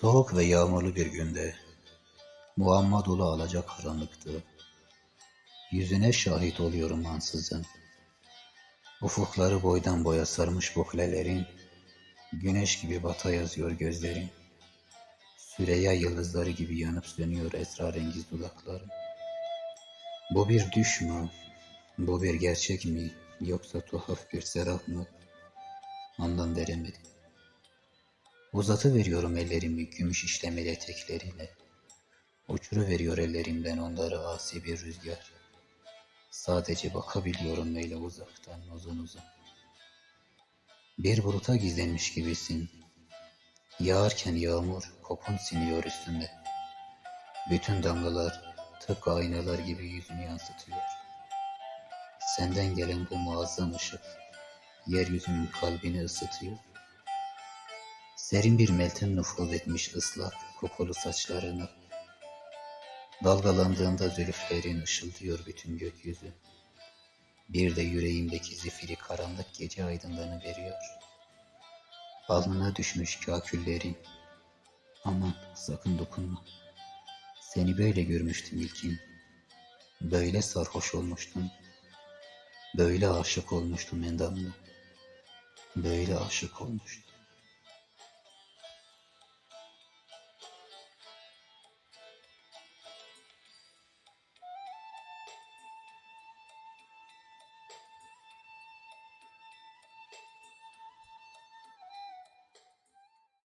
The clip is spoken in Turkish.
Soğuk ve yağmurlu bir günde muamma dolu alacak karanlıktı. Yüzüne şahit oluyorum ansızın. Ufukları boydan boya sarmış bu kulelerin, güneş gibi bata yazıyor gözlerin. Süreyya yıldızları gibi yanıp sönüyor esrarengiz dudakların. Bu bir düş mü? Bu bir gerçek mi? Yoksa tuhaf bir serap mı? Anlam veremedim. Uzatı veriyorum ellerimi gümüş işlemeli etekleriyle. Uçuru veriyor ellerimden onları asi bir rüzgar. Sadece bakabiliyorum öyle uzaktan uzun uzun. Bir buluta gizlenmiş gibisin. Yağarken yağmur kokun siniyor üstünde. Bütün damlalar tıpkı aynalar gibi yüzünü yansıtıyor. Senden gelen bu muazzam ışık yeryüzünün kalbini ısıtıyor. Serin bir meltem nüfuz etmiş ıslak, kokulu saçlarına. Dalgalandığında zülüflerin ışıldıyor bütün gökyüzü. Bir de yüreğimdeki zifiri karanlık gece aydınlığını veriyor. Alnına düşmüş kaküllerin. Aman sakın dokunma. Seni böyle görmüştüm ilkin. Böyle sarhoş olmuştum. Böyle aşık olmuştum endamına. Böyle aşık olmuştum.